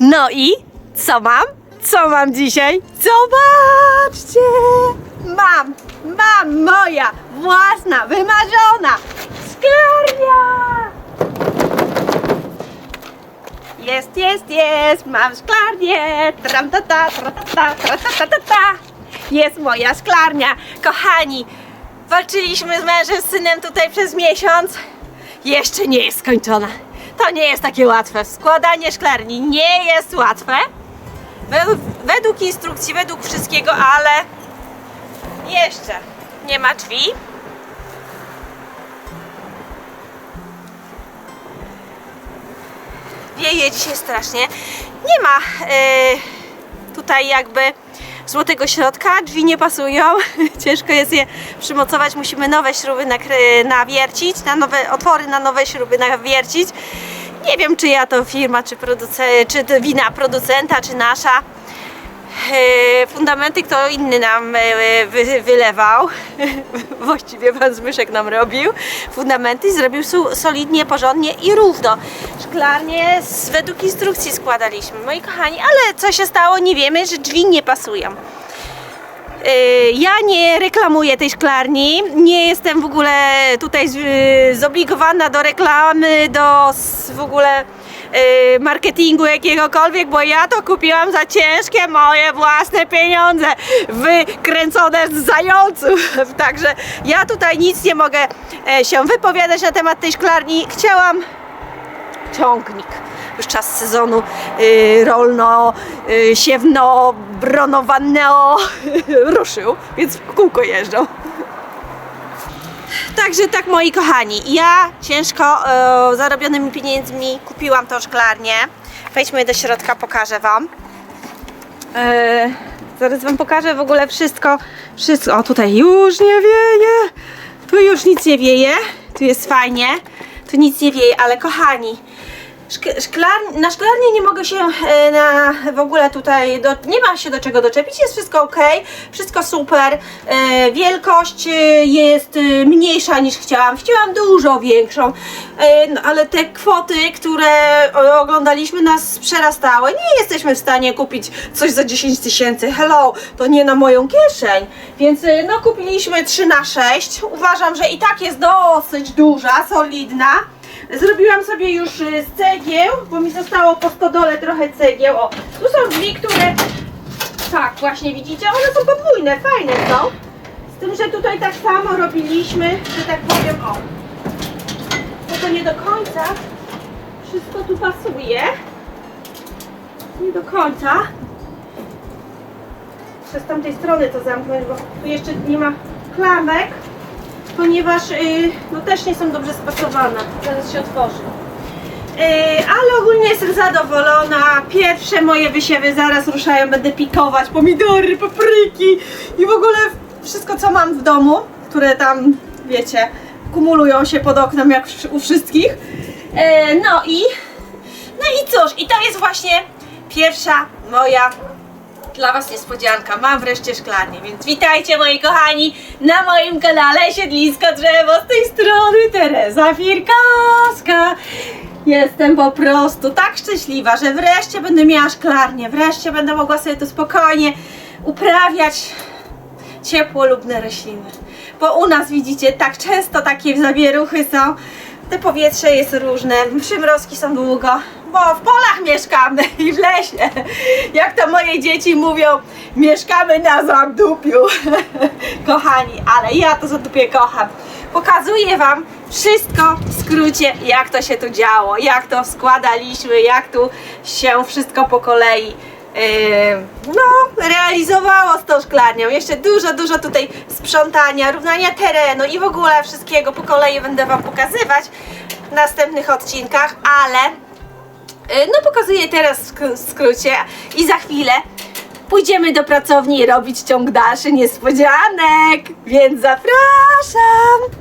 No i co mam? Co mam dzisiaj? Zobaczcie! Mam, mam moja własna, wymarzona szklarnia! Jest, jest, jest, mam szklarnię! Tram, ta, ta, tra, ta, ta, tra, ta, ta, ta, ta. Jest moja szklarnia! Kochani, walczyliśmy z mężem, z synem tutaj przez miesiąc. Jeszcze nie jest skończona. To nie jest takie łatwe. Składanie szklarni nie jest łatwe. Według, instrukcji, według wszystkiego, ale jeszcze nie ma drzwi. Wieje dzisiaj strasznie. Nie ma e, tutaj jakby złotego środka, drzwi nie pasują, ciężko jest je przymocować, musimy nowe śruby nawiercić, na nowe otwory na nowe śruby nawiercić. Nie wiem czy ja to firma, czy, produce- czy wina producenta, czy nasza. E, Fundamenty kto inny nam e, wy, wylewał. Właściwie pan Zbyszek nam robił. Fundamenty zrobił solidnie, porządnie i równo. Szklarnie według instrukcji składaliśmy, moi kochani, ale co się stało, nie wiemy, że drzwi nie pasują. E, Ja nie reklamuję tej szklarni, nie jestem w ogóle tutaj zobligowana do reklamy, do w ogóle e, marketingu jakiegokolwiek, bo ja to kupiłam za ciężkie moje własne pieniądze, wykręcone z zająców. Także ja tutaj nic nie mogę e, się wypowiadać na temat tej szklarni. Chciałam ciągnik. Już czas sezonu y, rolno, y, ruszył, więc w kółko jeżdżą. Także tak moi kochani, ja ciężko e, zarobionymi pieniędzmi kupiłam tą szklarnię. Wejdźmy do środka, pokażę wam. E, zaraz wam pokażę w ogóle wszystko. Wszystko. O tutaj już nie wieje. Tu już nic nie wieje. Tu jest fajnie. Tu nic nie wieje, ale kochani, Szk- szklar, na szklarnię nie mogę się e, na, w ogóle tutaj, do, nie ma się do czego doczepić, jest wszystko ok, wszystko super, e, wielkość e, jest e, mniejsza niż chciałam, chciałam dużo większą, e, no, ale te kwoty, które oglądaliśmy nas przerastały, nie jesteśmy w stanie kupić coś za 10 tysięcy, hello, to nie na moją kieszeń, więc e, no kupiliśmy 3 na 6 uważam, że i tak jest dosyć duża, solidna, Zrobiłam sobie już y, z cegieł, bo mi zostało po stodole trochę cegieł. O, tu są drzwi, które... Tak, właśnie widzicie, one są podwójne, fajne są. Z tym, że tutaj tak samo robiliśmy, że tak powiem, o. Bo to nie do końca wszystko tu pasuje. Nie do końca. Muszę z tamtej strony to zamknąć, bo tu jeszcze nie ma klamek ponieważ y, no też nie są dobrze spasowane. Zaraz się otworzy. Y, ale ogólnie jestem zadowolona. Pierwsze moje wysiewy zaraz ruszają. Będę pikować pomidory, papryki i w ogóle wszystko co mam w domu, które tam, wiecie, kumulują się pod oknem jak u wszystkich. Y, no i no i cóż, i to jest właśnie pierwsza moja dla Was niespodzianka. Mam wreszcie szklarnię, więc witajcie moi kochani na moim kanale Siedlisko Drzewo. Z tej strony Teresa Firkowska. Jestem po prostu tak szczęśliwa, że wreszcie będę miała szklarnię. Wreszcie będę mogła sobie tu spokojnie uprawiać ciepłolubne rośliny. Bo u nas widzicie, tak często takie zawieruchy są. Te powietrze jest różne, przymrozki są długo, bo w polach mieszkamy i w lesie. Jak to moje dzieci mówią, mieszkamy na Zadupiu. Kochani, ale ja to Zadupię kocham. Pokazuję Wam wszystko w skrócie, jak to się tu działo, jak to składaliśmy, jak tu się wszystko po kolei no, realizowało z tą szklarnią. Jeszcze dużo, dużo tutaj sprzątania, równania terenu i w ogóle wszystkiego po kolei będę Wam pokazywać w następnych odcinkach, ale yy, no pokazuję teraz w skrócie i za chwilę pójdziemy do pracowni robić ciąg dalszy niespodzianek, więc zapraszam!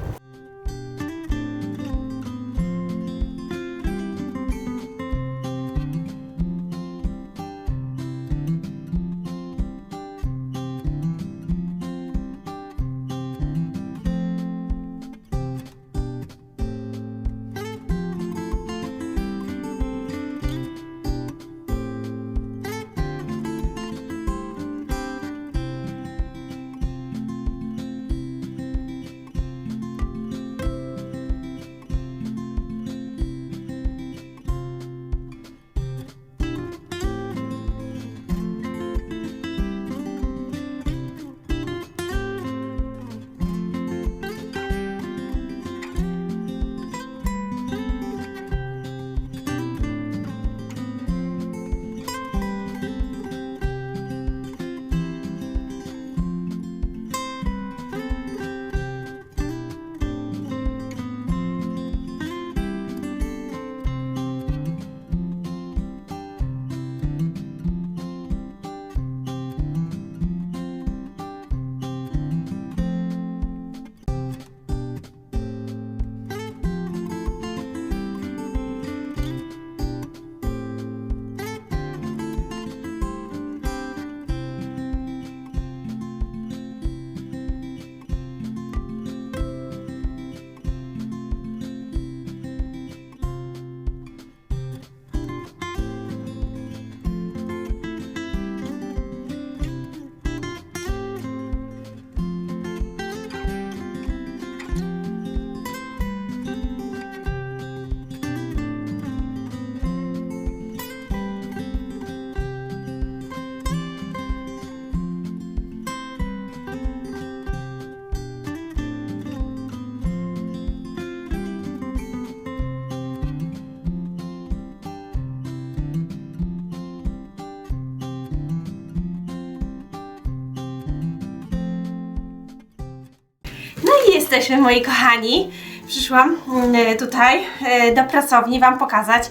Jesteśmy, moi kochani. Przyszłam mm, tutaj e, do pracowni Wam pokazać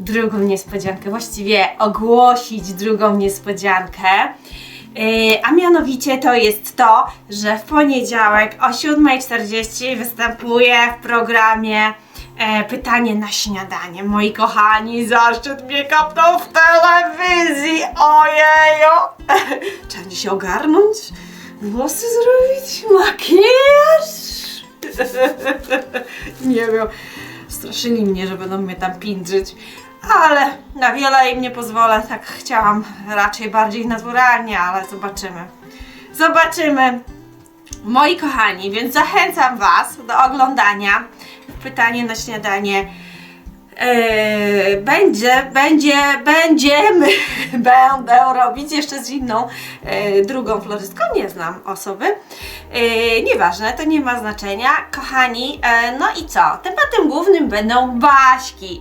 drugą niespodziankę, właściwie ogłosić drugą niespodziankę. E, A mianowicie to jest to, że w poniedziałek o 7.40 występuję w programie e, Pytanie na śniadanie. Moi kochani, zaszczyt mnie kapnął w telewizji. Ojeju! Trzeba się ogarnąć, włosy zrobić, makijaż. Nie wiem, straszyli mnie, że będą mnie tam pindrzyć. Ale na wiele im nie pozwolę, tak chciałam raczej bardziej naturalnie, ale zobaczymy. Zobaczymy. Moi kochani, więc zachęcam Was do oglądania. Pytanie na śniadanie. Eee, będzie, będzie, będziemy, będę robić jeszcze z inną, e, drugą florystką, nie znam osoby. E, nieważne, to nie ma znaczenia. Kochani, e, no i co? Tematem głównym będą baśki.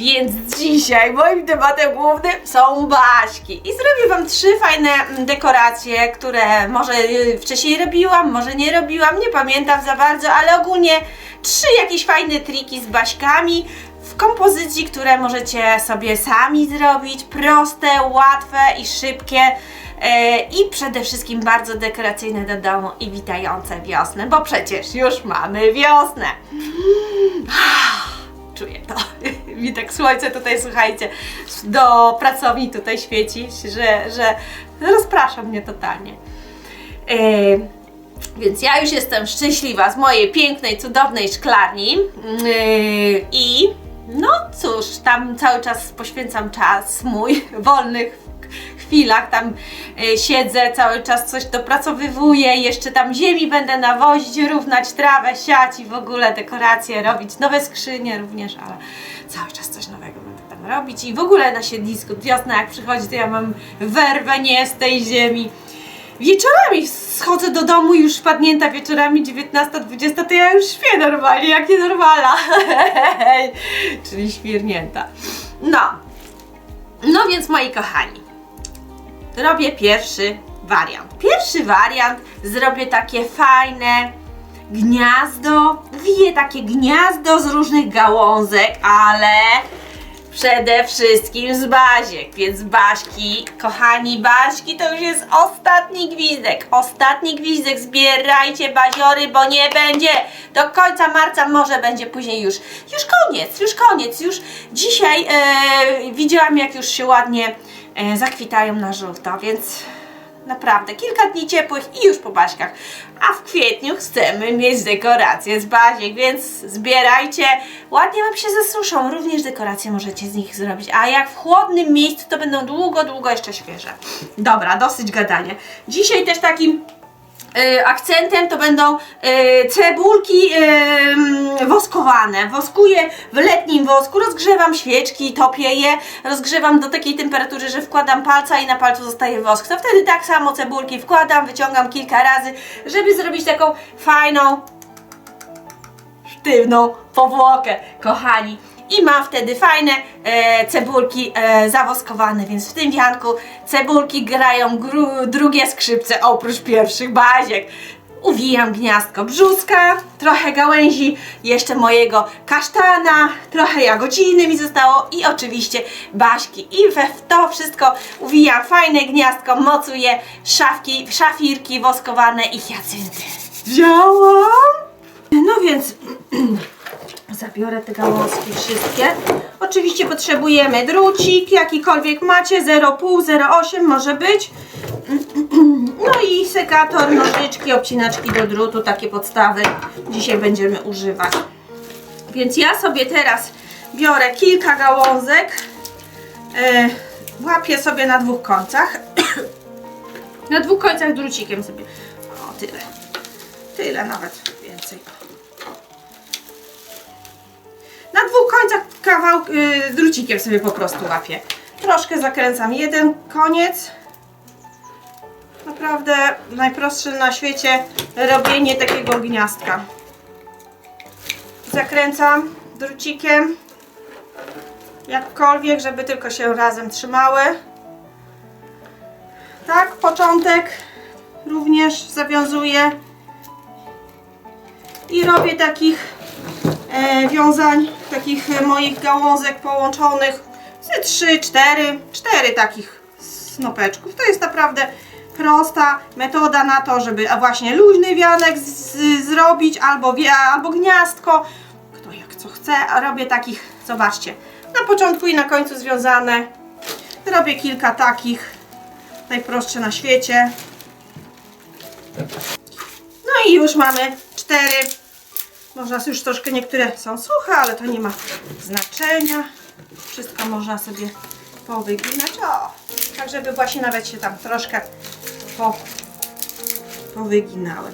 Więc dzisiaj moim tematem głównym są baśki. I zrobię Wam trzy fajne mm, dekoracje, które może y, wcześniej robiłam, może nie robiłam, nie pamiętam za bardzo, ale ogólnie trzy jakieś fajne triki z baśkami kompozycji, które możecie sobie sami zrobić. Proste, łatwe i szybkie. E, I przede wszystkim bardzo dekoracyjne do domu i witające wiosnę, bo przecież już mamy wiosnę. Czuję to. Mi tak słońce tutaj, słuchajcie, do pracowni tutaj świeci, że, że rozprasza mnie totalnie. E, więc ja już jestem szczęśliwa z mojej pięknej, cudownej szklarni. Yy, I no cóż, tam cały czas poświęcam czas mój wolnych chwilach. Tam yy, siedzę, cały czas coś dopracowywuję. Jeszcze tam ziemi będę nawozić, równać trawę, siać i w ogóle dekoracje robić. Nowe skrzynie również, ale cały czas coś nowego będę tam robić. I w ogóle na siedlisku wiosna jak przychodzi, to ja mam werwę nie z tej ziemi. Wieczorami schodzę do domu już wpadnięta wieczorami 19-20, to ja już śpię normalnie, jak nienormalna. Czyli świrnięta. No. No więc moi kochani, robię pierwszy wariant. Pierwszy wariant zrobię takie fajne gniazdo, wiję takie gniazdo z różnych gałązek, ale przede wszystkim z baziek, więc baśki, kochani baśki, to już jest ostatni gwizdek, ostatni gwizdek, zbierajcie baziory, bo nie będzie, do końca marca może będzie później już, już koniec, już koniec, już dzisiaj e, widziałam jak już się ładnie e, zakwitają na żółto, więc Naprawdę, kilka dni ciepłych i już po baśkach. A w kwietniu chcemy mieć dekoracje z baziek, więc zbierajcie. Ładnie Wam się zasuszą. Również dekoracje możecie z nich zrobić. A jak w chłodnym miejscu, to będą długo, długo jeszcze świeże. Dobra, dosyć gadania. Dzisiaj też takim y, akcentem to będą y, cebulki y, woskowane. Woskuję w letnim wosku, rozgrzewam świeczki, topię je, rozgrzewam do takiej temperatury, że wkładam palca i na palcu zostaje wosk. To wtedy tak samo cebulki wkładam, wyciągam kilka razy, żeby zrobić taką fajną, sztywną powłokę, kochani. I mam wtedy fajne e, cebulki e, zawoskowane, więc w tym wianku cebulki grają drugie skrzypce oprócz pierwszych baziek. Uwijam gniazdko brzuska, trochę gałęzi, jeszcze mojego kasztana, trochę jagodziny mi zostało i oczywiście baśki. I we w to wszystko uwijam fajne gniazdko, mocuję szafki, szafirki woskowane i hiacynty. Wzięłam! No więc Zabiorę te gałązki wszystkie. Oczywiście potrzebujemy drucik, jakikolwiek macie, 0,5, 0,8 może być. No i sekator, nożyczki, obcinaczki do drutu, takie podstawy dzisiaj będziemy używać. Więc ja sobie teraz biorę kilka gałązek, e, łapię sobie na dwóch końcach. na dwóch końcach drucikiem sobie. O, tyle. Tyle nawet więcej. Kawał y, drucikiem sobie po prostu łapię. Troszkę zakręcam jeden koniec. Naprawdę najprostsze na świecie robienie takiego gniazdka. Zakręcam drucikiem. Jakkolwiek, żeby tylko się razem trzymały. Tak, początek również zawiązuję. i robię takich wiązań, takich e, moich gałązek połączonych ze 3, 4, 4 takich snopeczków. To jest naprawdę prosta metoda na to, żeby właśnie luźny wianek z, zrobić albo, albo gniazdko. Kto jak co chce, a robię takich, zobaczcie, na początku i na końcu związane. Robię kilka takich, najprostsze na świecie. No i już mamy cztery. Można już troszkę, niektóre są suche, ale to nie ma znaczenia. Wszystko można sobie powyginać. O, tak żeby właśnie nawet się tam troszkę po, powyginały.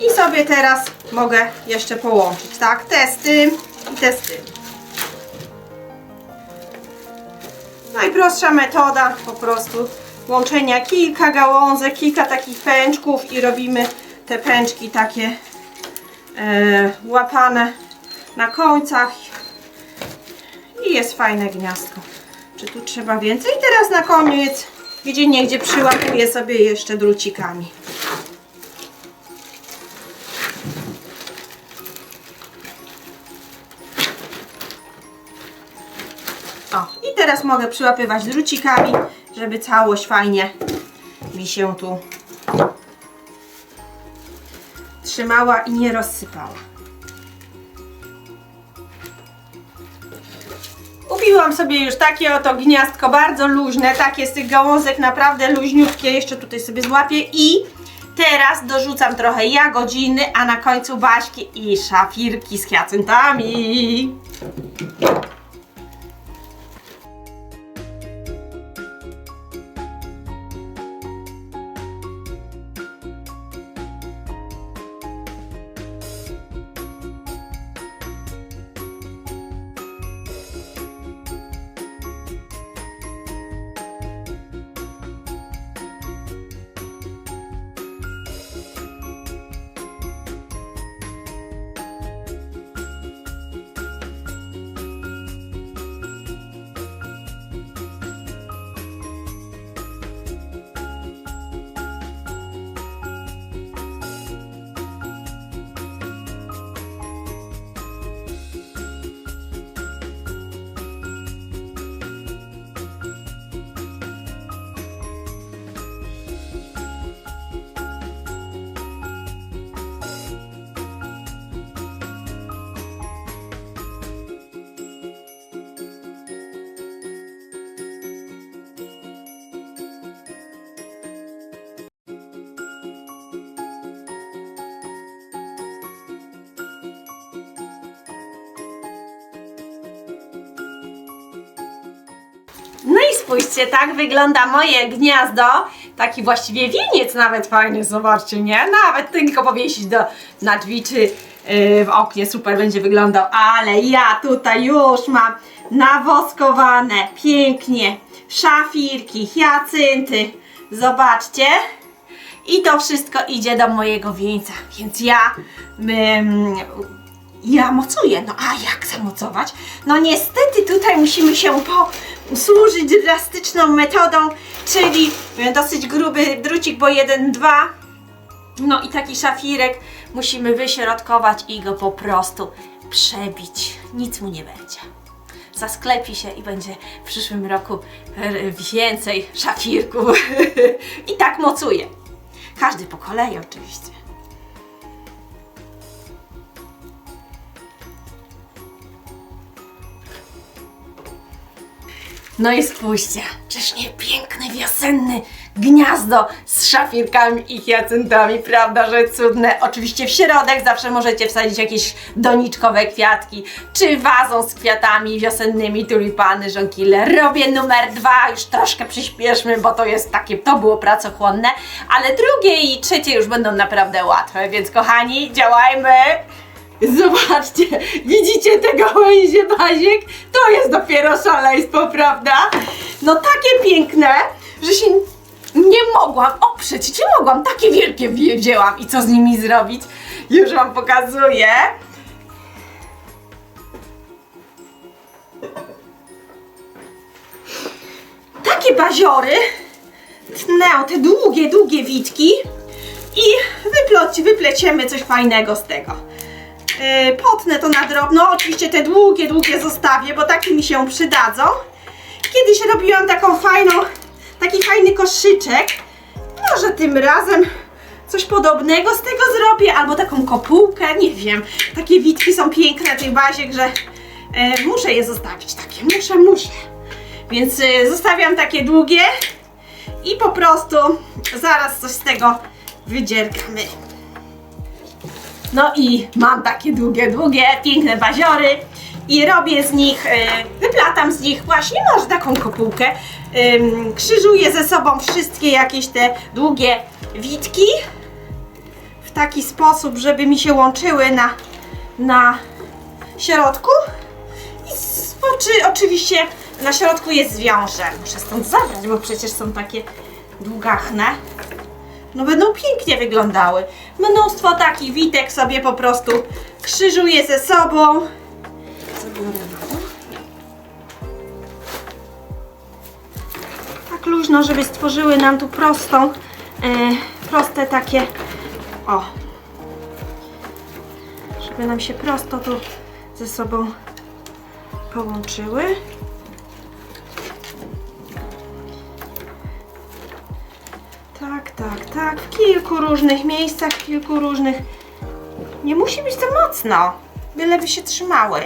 I sobie teraz mogę jeszcze połączyć, tak? Testy i testy. Najprostsza metoda po prostu łączenia kilka gałązek, kilka takich pęczków i robimy te pęczki takie łapane na końcach i jest fajne gniazdko. Czy tu trzeba więcej? I teraz na koniec gdzie niegdzie przyłapuję sobie jeszcze drucikami. O, i teraz mogę przyłapywać drucikami, żeby całość fajnie mi się tu trzymała i nie rozsypała. Kupiłam sobie już takie oto gniazdko, bardzo luźne, takie z tych gałązek naprawdę luźniutkie, jeszcze tutaj sobie złapię i teraz dorzucam trochę jagodziny, a na końcu baśki i szafirki z hiacyntami. Spójrzcie, tak wygląda moje gniazdo. Taki właściwie wieniec nawet fajny, zobaczcie, nie? Nawet tylko powiesić do, na drzwi czy yy, w oknie, super będzie wyglądał. Ale ja tutaj już mam nawoskowane pięknie szafirki, hiacynty. Zobaczcie. I to wszystko idzie do mojego wieńca, więc ja ja mocuję. No a jak zamocować? No niestety tutaj musimy się posłużyć drastyczną metodą, czyli dosyć gruby drucik, bo 1-2. No i taki szafirek musimy wyśrodkować i go po prostu przebić. Nic mu nie będzie. Zasklepi się i będzie w przyszłym roku e, więcej szafirków. I tak mocuję. Każdy po kolei oczywiście. No i spójrzcie, czyż nie piękne wiosenne gniazdo z szafirkami i hiacyntami, prawda, że cudne. Oczywiście w środek zawsze możecie wsadzić jakieś doniczkowe kwiatki, czy wazą z kwiatami wiosennymi, tulipany, żonkile. Robię numer dwa, już troszkę przyspieszmy, bo to jest takie, to było pracochłonne, ale drugie i trzecie już będą naprawdę łatwe, więc kochani, działajmy! Zobaczcie, widzicie tego gałęzie baziek? To jest dopiero szaleństwo, prawda? No takie piękne, że się nie mogłam oprzeć, nie mogłam, takie wielkie wzięłam i co z nimi zrobić? Już wam pokazuję. Takie baziory, tnę te długie, długie witki i wyploci, wypleciemy coś fajnego z tego. Yy, potnę to na drobno. Oczywiście te długie, długie zostawię, bo takie mi się przydadzą. Kiedyś robiłam taką fajną, taki fajny koszyczek. Może tym razem coś podobnego z tego zrobię, albo taką kopułkę, nie wiem. Takie witki są piękne na tej bazie, że e, muszę je zostawić takie, muszę, muszę. Więc e, zostawiam takie długie i po prostu zaraz coś z tego wydzierkamy. No i mam takie długie, długie, piękne baziory i robię z nich, e, wyplatam z nich właśnie może taką kopułkę. Krzyżuję ze sobą wszystkie jakieś te długie witki w taki sposób, żeby mi się łączyły na, na środku. I s- oczy, oczywiście na środku jest zwiąże. Muszę stąd zabrać, bo przecież są takie długachne. No będą pięknie wyglądały. Mnóstwo takich witek sobie po prostu krzyżuję ze sobą. Zabiorę. Tak luźno, żeby stworzyły nam tu prostą, e, proste takie, o, żeby nam się prosto tu ze sobą połączyły. Tak. W kilku różnych miejscach, w kilku różnych. Nie musi być to mocno, byleby się trzymały.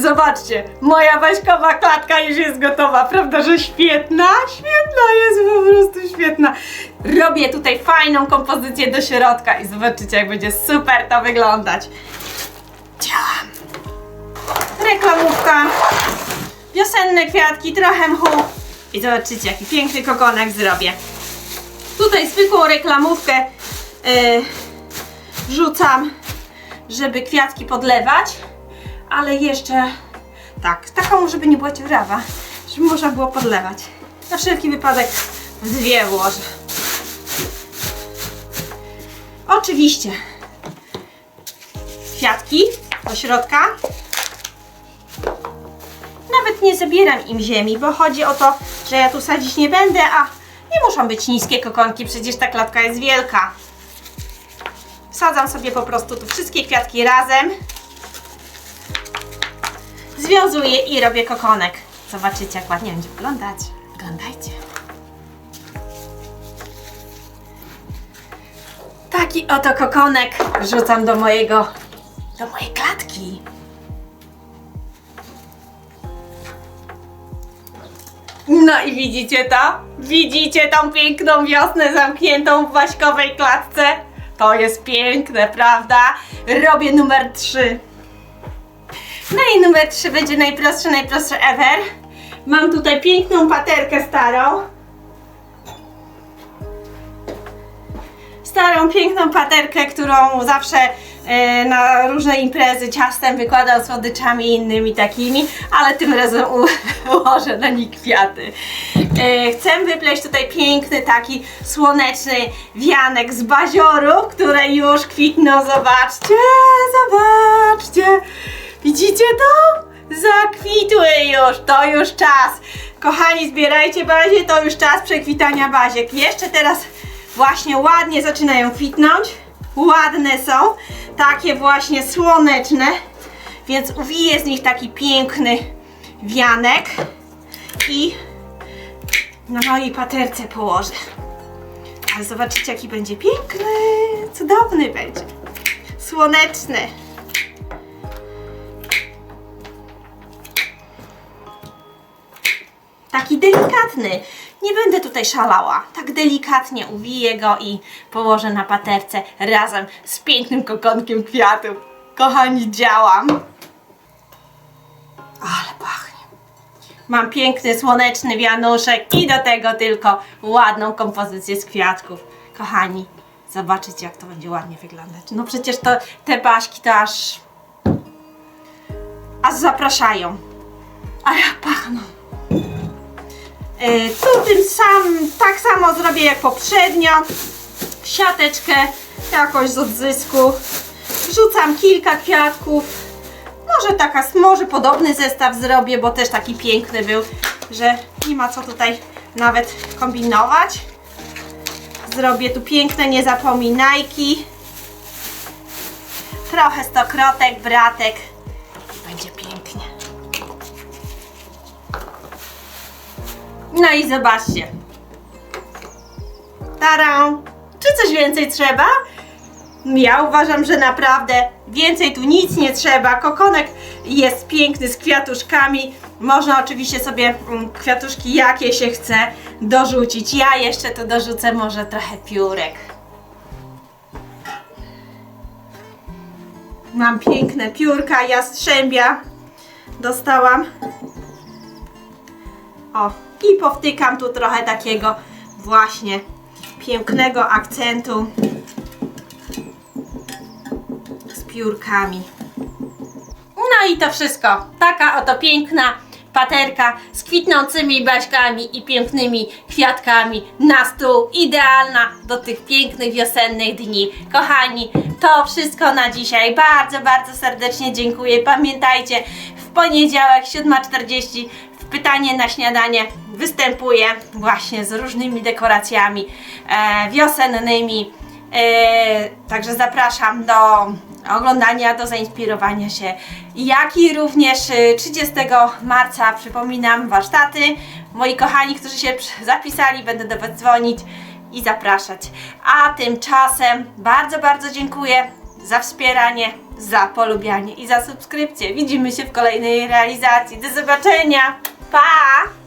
Zobaczcie, moja Waśkowa klatka już jest gotowa, prawda, że świetna? Świetna jest, po prostu świetna. Robię tutaj fajną kompozycję do środka i zobaczycie, jak będzie super to wyglądać. Działam. Reklamówka, wiosenne kwiatki, trochę mchu i zobaczycie, jaki piękny kokonek zrobię. Tutaj zwykłą reklamówkę yy, wrzucam, żeby kwiatki podlewać ale jeszcze tak, taką, żeby nie była dziurawa, żeby można było podlewać. Na wszelki wypadek w dwie włożę. Oczywiście kwiatki do środka. Nawet nie zabieram im ziemi, bo chodzi o to, że ja tu sadzić nie będę, a nie muszą być niskie kokonki, przecież ta klatka jest wielka. Wsadzam sobie po prostu tu wszystkie kwiatki razem związuję i robię kokonek. Zobaczycie, jak ładnie będzie wyglądać. Oglądajcie. Taki oto kokonek wrzucam do mojego, do mojej klatki. No i widzicie to? Widzicie tą piękną wiosnę zamkniętą w waśkowej klatce? To jest piękne, prawda? Robię numer 3. No i numer 3 będzie najprostszy, najprostszy ever. Mam tutaj piękną paterkę starą. Starą, piękną paterkę, którą zawsze e, na różne imprezy ciastem wykładam słodyczami i innymi takimi, ale tym razem ułożę na nich kwiaty. E, chcę wypleść tutaj piękny taki słoneczny wianek z bazioru, które już kwitną. Zobaczcie, zobaczcie. Widzicie to? Zakwitły już, to już czas. Kochani, zbierajcie bazie, to już czas przekwitania baziek. Jeszcze teraz właśnie ładnie zaczynają kwitnąć. Ładne są, takie właśnie słoneczne, więc uwiję z nich taki piękny wianek i na mojej paterce położę. Ale zobaczycie, jaki będzie piękny, cudowny będzie. Słoneczny. Taki delikatny. Nie będę tutaj szalała. Tak delikatnie uwiję go i położę na paterce razem z pięknym kokonkiem kwiatów. Kochani, działam. Ale pachnie. Mam piękny, słoneczny wianuszek i do tego tylko ładną kompozycję z kwiatków. Kochani, zobaczycie jak to będzie ładnie wyglądać. No przecież to te paśki to aż... aż zapraszają. A jak pachną. Tu tym samym, tak samo zrobię jak poprzednio. Siateczkę jakoś z odzysku. Wrzucam kilka kwiatków. Może taka, może podobny zestaw zrobię, bo też taki piękny był, że nie ma co tutaj nawet kombinować. Zrobię tu piękne niezapominajki. Trochę stokrotek, bratek. Będzie. No i zobaczcie. Tarą! Czy coś więcej trzeba? Ja uważam, że naprawdę więcej tu nic nie trzeba. Kokonek jest piękny z kwiatuszkami. Można oczywiście sobie mm, kwiatuszki jakie się chce dorzucić. Ja jeszcze tu dorzucę może trochę piórek. Mam piękne piórka jastrzębia. Dostałam. O, i powtykam tu trochę takiego właśnie pięknego akcentu z piórkami. No i to wszystko. Taka oto piękna paterka z kwitnącymi baśkami i pięknymi kwiatkami na stół. Idealna do tych pięknych wiosennych dni. Kochani, to wszystko na dzisiaj. Bardzo, bardzo serdecznie dziękuję. Pamiętajcie, w poniedziałek 7.40 w pytanie na śniadanie występuję właśnie z różnymi dekoracjami e, wiosennymi. E, także zapraszam do oglądania, do zainspirowania się. Jak i również e, 30 marca, przypominam, warsztaty. Moi kochani, którzy się zapisali, będę do Was dzwonić i zapraszać. A tymczasem bardzo, bardzo dziękuję za wspieranie, za polubianie i za subskrypcję. Widzimy się w kolejnej realizacji. Do zobaczenia! Pa!